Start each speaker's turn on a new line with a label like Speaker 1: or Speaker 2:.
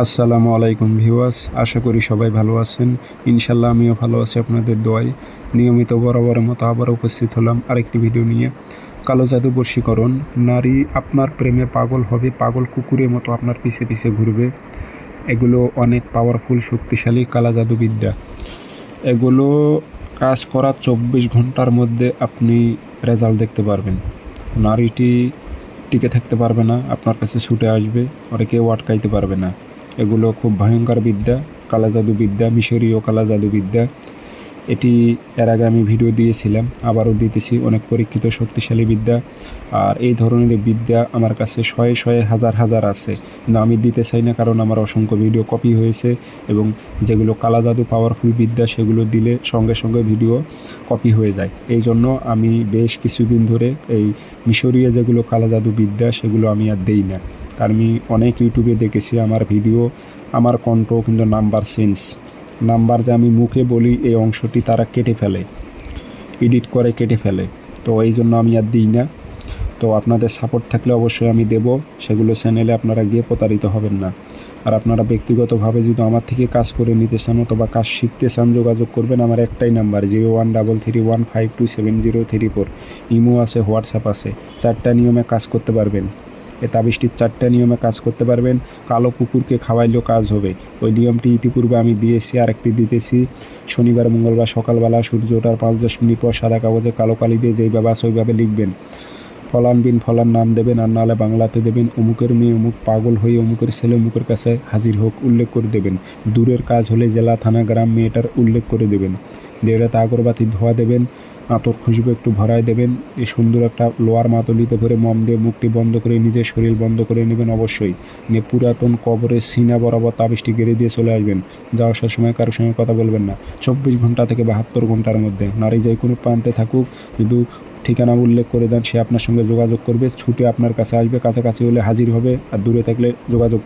Speaker 1: আসসালামু আলাইকুম ভিউয়ার্স, আশা করি সবাই ভালো আছেন। ইনশাল্লাহ আমিও ভালো আছি আপনাদের দোয়ায়। নিয়মিত বরাবরের মতো আবার উপস্থিত হলাম আরেকটি ভিডিও নিয়ে। কালো জাদু বশীকরণ নারী আপনার প্রেমে পাগল হবে, পাগল কুকুরের মতো আপনার পিছে পিছে ঘুরবে। এগুলো অনেক পাওয়ারফুল শক্তিশালী কালা জাদু বিদ্যা। এগুলো কাজ করার চব্বিশ ঘণ্টার মধ্যে আপনি রেজাল্ট দেখতে পারবেন। নারীটি টিকে থাকতে পারবে না, আপনার কাছে ছুটে আসবে ওরা কেউ আটকাইতে পারবে না। এগুলো খুব ভয়ঙ্কর বিদ্যা, কালা জাদু বিদ্যা, মিশরীয় কালা জাদু বিদ্যা। এটি এর আগে আমি ভিডিও দিয়েছিলাম, আবারও দিতেছি, অনেক পরীক্ষিত, শক্তিশালী বিদ্যা। আর এই ধরনের বিদ্যা আমার কাছে শয়ে শয়ে হাজার হাজার আছে। কিন্তু আমি দিতে চাই না, কারণ আমার অসংখ্য ভিডিও কপি হয়েছে এবং যেগুলো কালা জাদু পাওয়ারফুল বিদ্যা, সেগুলো দিলে সঙ্গে সঙ্গে ভিডিও কপি হয়ে যায়। এই জন্য আমি বেশ কিছুদিন ধরে এই মিশরীয় যেগুলো কালা জাদু বিদ্যা, সেগুলো আমি আর দেই না। আমি অনেক ইউটিউবে দেখেছি আমার ভিডিও, আমার কণ্ঠ কিন্তু নাম্বার সেন্স নাম্বার যে আমি মুখে বলি, এই অংশটি তারা কেটে ফেলে, এডিট করে কেটে ফেলে। তো এই জন্য আমি আর দিই না। তো আপনাদের সাপোর্ট থাকলে অবশ্যই আমি দেব, সেগুলো চ্যানেলে আপনারা গিয়ে প্রতারিত হবেন না। আর আপনারা ব্যক্তিগতভাবে যদি আমার থেকে কাজ করে নিতে চান অথবা কাজ শিখতে চান, যোগাযোগ করবেন আমার একটাই number zero one double three one five two seven zero three four Imo আছে, হোয়াটসঅ্যাপ আছে, চারটা নিয়মে কাজ করতে পারবেন। এ তাবিজটির চারটা নিয়মে কাজ করতে পারবেন। কালো কুকুরকে খাওয়াইলেও কাজ হবে। ওই নিয়মটি ইতিপূর্বে আমি দিয়েছি আরেকটি দিতেছি। শনিবার, মঙ্গলবার সকালবেলা সূর্য ওঠার পাঁচ দশ মিনিট পর সাদা কাগজে কালো কালি দিয়ে যেইভাবে আছে ওইভাবে লিখবেন, ফলান বিন ফলান নাম দেবেন, আর নাহলে বাংলাতে দেবেন, অমুকের মেয়ে অমুক পাগল হয়ে অমুকের ছেলে অমুকের কাছে হাজির হোক, উল্লেখ করে দেবেন। দূরের কাজ হলে জেলা, থানা, গ্রাম, মেয়েটার উল্লেখ করে দেবেন। দেড়াতে আগরবাতি ধোয়া দেবেন, আতর খুশবু একটু ভরায় দেবেন, এই সুন্দর একটা লোয়ার মাতলিতে ভরে মম দিয়ে মুখটি বন্ধ করে, নিজের শরীর বন্ধ করে নেবেন অবশ্যই। নিয়ে পুরাতন কবরের সিনা বরাবর তাবিজটি গেড়ে দিয়ে চলে আসবেন। যাওয়া আসার সময় কারোর সঙ্গে কথা বলবেন না। চব্বিশ ঘণ্টা থেকে বাহাত্তর ঘণ্টার মধ্যে। নারী যে কোনো প্রান্তে থাকুক, শুধু ঠিকানা উল্লেখ করে দেন, সে আপনার সঙ্গে যোগাযোগ করবে, ছুটে আপনার কাছে আসবে, কাছাকাছি হলে হাজির হবে, আর দূরে থাকলে যোগাযোগ